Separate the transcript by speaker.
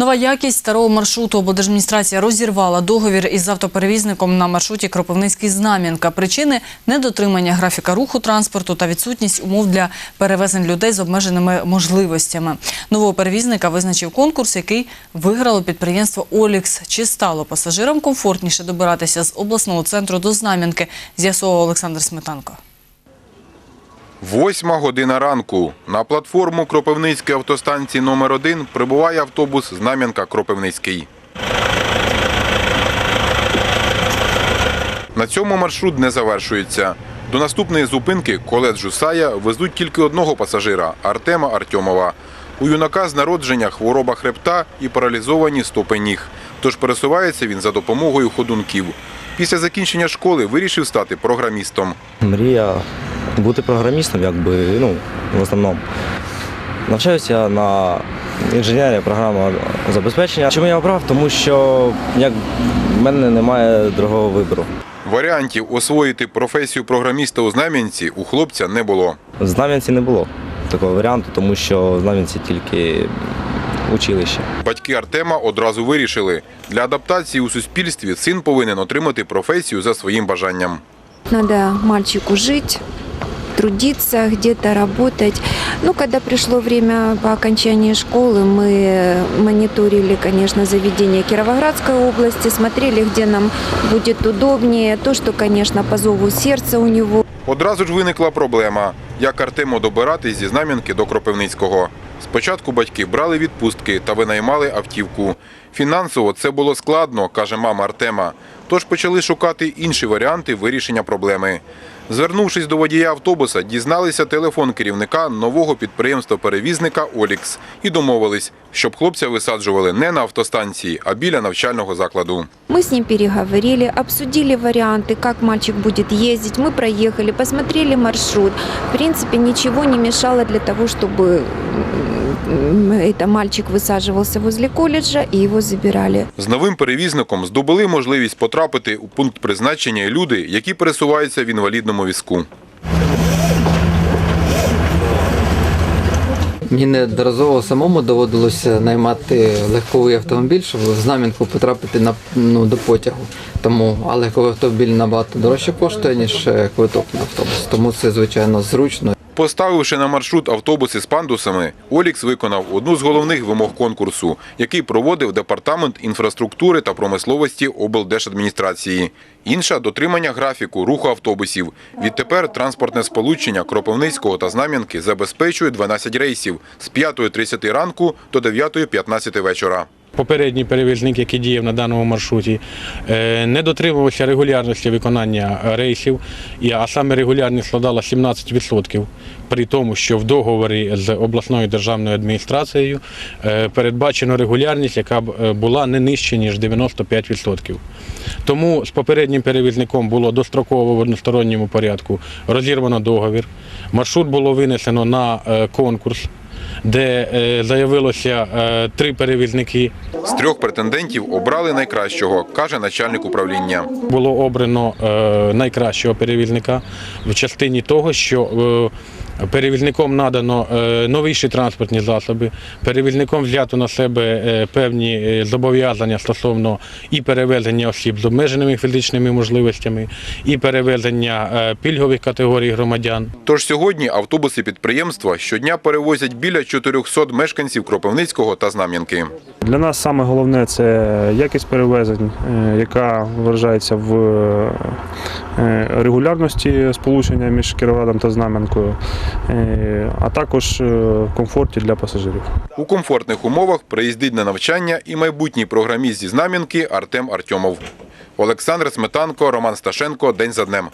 Speaker 1: Нова якість старого маршруту облдержадміністрація розірвала договір із автоперевізником на маршруті Кропивницький-Знам'янка. Причини – недотримання графіка руху транспорту та відсутність умов для перевезень людей з обмеженими можливостями. Нового перевізника визначив конкурс, який виграло підприємство «Олікс». Чи стало пасажирам комфортніше добиратися з обласного центру до Знам'янки, з'ясовував Олександр Сметанко.
Speaker 2: Восьма година ранку. На платформу Кропивницької автостанції номер 1 прибуває автобус Знам'янка Кропивницький. На цьому маршрут не завершується. До наступної зупинки коледжу Сая везуть тільки одного пасажира Артема Артьомова. У юнака з народження хвороба хребта і паралізовані стопи ніг. Тож пересувається він за допомогою ходунків. Після закінчення школи вирішив стати програмістом.
Speaker 3: Мрія бути програмістом, якби, ну, в основному. Навчаюся на інженерія програмного забезпечення. Чому я обрав? Тому що як в мене немає другого вибору.
Speaker 2: Варіантів освоїти професію програміста у Знам'янці у хлопця не було.
Speaker 3: В Знам'янці не було такого варіанту, тому що в Знам'янці тільки училище.
Speaker 2: Батьки Артема одразу вирішили, для адаптації у суспільстві син повинен отримати професію за своїм бажанням.
Speaker 4: Надо мальчику жить, трудиться, где-то работать. Ну, когда пришло время по окончании школы, мы мониторили, конечно, заведения Кировоградской области, смотрели, где нам будет удобнее. То, что, конечно, по зову сердца у него.
Speaker 2: Одразу ж виникла проблема, як Артему добиратись зі Знам'янки до Кропивницького. Спочатку батьки брали відпустки та винаймали автівку. Фінансово це було складно, каже мама Артема. Тож почали шукати інші варіанти вирішення проблеми. Звернувшись до водія автобуса, дізналися телефон керівника нового підприємства-перевізника «Олікс» і домовились, щоб хлопця висаджували не на автостанції, а біля навчального закладу.
Speaker 4: Мы с ним переговорили, обсудили варианты, как мальчик будет ездить. Мы проехали, посмотрели маршрут. В принципе, ничего не мешало для того, чтобы м, это мальчик высаживался возле колледжа и его забирали.
Speaker 2: З новим перевізником здобули можливість потрапити у пункт призначення і люди, які пересуваються в інвалідному візку.
Speaker 5: Мені неодноразово самому доводилося наймати легковий автомобіль, щоб в знам'янку потрапити на ну, до потягу. Тому а легковий автомобіль набагато дорожче коштує, ніж е, квиток на автобус. Тому це звичайно зручно.
Speaker 2: Поставивши на маршрут автобуси з пандусами, Олікс виконав одну з головних вимог конкурсу, який проводив Департамент інфраструктури та промисловості облдержадміністрації. Інша дотримання графіку руху автобусів. Відтепер транспортне сполучення Кропивницького та Знам'янки забезпечує 12 рейсів з 5.30 ранку до 9.15 вечора.
Speaker 6: Попередній перевізник, який діяв на даному маршруті, е, не дотримувався регулярності виконання рейсів, а саме регулярність складала 17%, при тому, що в договорі з обласною державною адміністрацією е, передбачено регулярність, яка е, була не нижче, ніж 95%. Тому з попереднім перевізником було достроково в односторонньому порядку розірвано договір. Маршрут було винесено на конкурс, де е, заявилося е, три перевізники.
Speaker 2: З трьох претендентів обрали найкращого, каже начальник управління.
Speaker 6: Було обрано е, найкращого перевізника в частині того, що перевізником надано е, новіші транспортні засоби, перевізником взято на себе е, певні е, зобов'язання стосовно і перевезення осіб з обмеженими фізичними можливостями, і перевезення пільгових категорій громадян.
Speaker 2: Тож сьогодні автобуси підприємства щодня перевозять біля 400 мешканців Кропивницького та Знам'янки.
Speaker 7: Для нас саме головне це якість перевезень, яка виражається в регулярності сполучення між Кіровоградом та Знам'янкою, а також е, комфорті для пасажирів.
Speaker 2: У комфортних умовах приїздить на навчання і майбутній програміст зі Знам'янки Артем Артьомов. Олександр Сметанко, Роман Сташенко. День за днем.